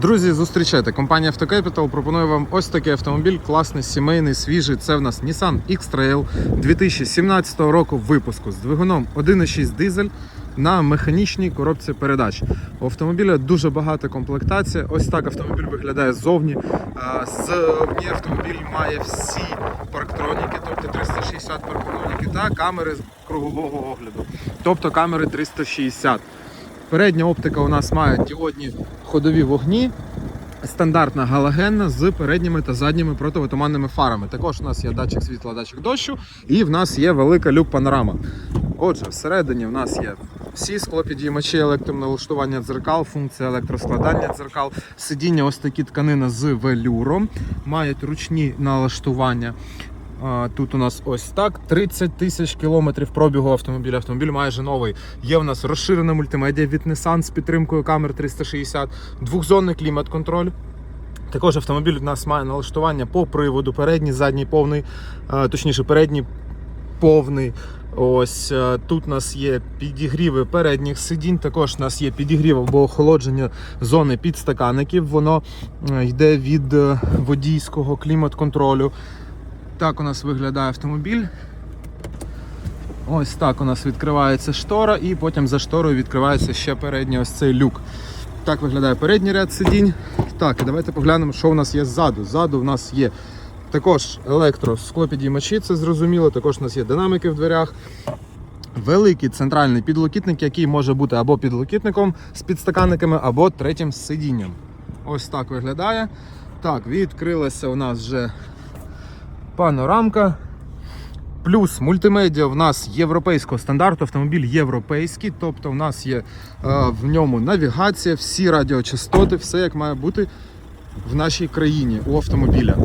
Друзі, зустрічайте. Компанія Автокепітал пропонує вам ось такий автомобіль, класний, сімейний, свіжий. Це в нас Nissan X-Trail 2017 року випуску з двигуном 1.6 дизель на механічній коробці передач. У автомобіля дуже багата комплектація. Ось так автомобіль виглядає ззовні. А, Ззовні автомобіль має всі парктроніки, тобто 360 парктроніки та камери кругового огляду, тобто камери 360. Передня оптика у нас має діодні ходові вогні. Стандартна галогенна з передніми та задніми противотуманними фарами. Також у нас є датчик світла, датчик дощу, і в нас є велика люк-панорама. Отже, всередині в нас є всі склопідіймачі електроналаштування дзеркал, функція електроскладання дзеркал, сидіння, ось такі тканини з велюром, мають ручні налаштування. Тут у нас ось так 30 тисяч кілометрів пробігу автомобіля. Автомобіль майже новий. Є у нас розширена мультимедіа від Nissan з підтримкою камер 360, двохзонний клімат-контроль. Також автомобіль у нас має налаштування по приводу, передній, задній повний, точніше, передній повний. Ось тут у нас є підігріви передніх сидінь. Також у нас є підігрів або охолодження зони підстаканників. Воно йде від е, водійського клімат-контролю. Так у нас виглядає автомобіль. Ось так у нас відкривається штора, і потім за шторою відкривається ще передній ось цей люк. Так виглядає передній ряд сидінь. Так, і давайте поглянемо, що у нас є ззаду. Ззаду у нас є також електросклопідіймачі, це зрозуміло. Також у нас є динаміки в дверях. Великий центральний підлокітник, який може бути або підлокітником з підстаканниками, або третім сидінням. Ось так виглядає. Так, відкрилася у нас вже панорамка. Плюс мультимедіа в нас європейського стандарту, автомобіль європейський, тобто в нас є е, в ньому навігація, всі радіочастоти, все як має бути в нашій країні у автомобіля.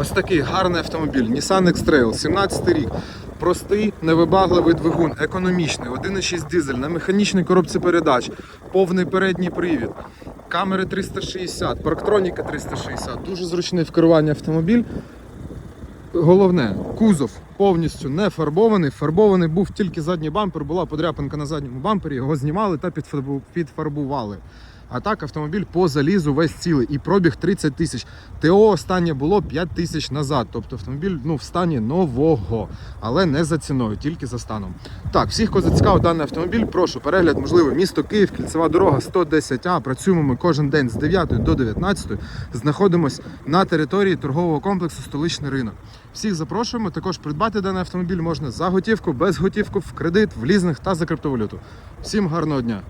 Ось такий гарний автомобіль Nissan X-Trail, 17 рік. Простий, невибагливий двигун, економічний, 1,6 дизель на механічній коробці передач, повний передній привід, камери 360, парктроніка 360, дуже зручний в керуванні автомобіль. Головне, кузов повністю не фарбований. Фарбований був тільки задній бампер, була подряпинка на задньому бампері, його знімали та підфарбу- підфарбували. А так автомобіль по залізу весь цілий і пробіг 30 тисяч. ТО останнє було 5 тисяч назад. Тобто автомобіль ну, в стані нового, але не за ціною, тільки за станом. Так, всіх, кого зацікавив даний автомобіль, прошу перегляд, можливо, місто Київ, кільцева дорога 110А. Працюємо ми кожен день з 9 до 19. Знаходимось на території торгового комплексу Столичний ринок. Всіх запрошуємо. Також придбати даний автомобіль можна за готівку, без готівку, в кредит, в лізинг та за криптовалюту. Всім гарного дня!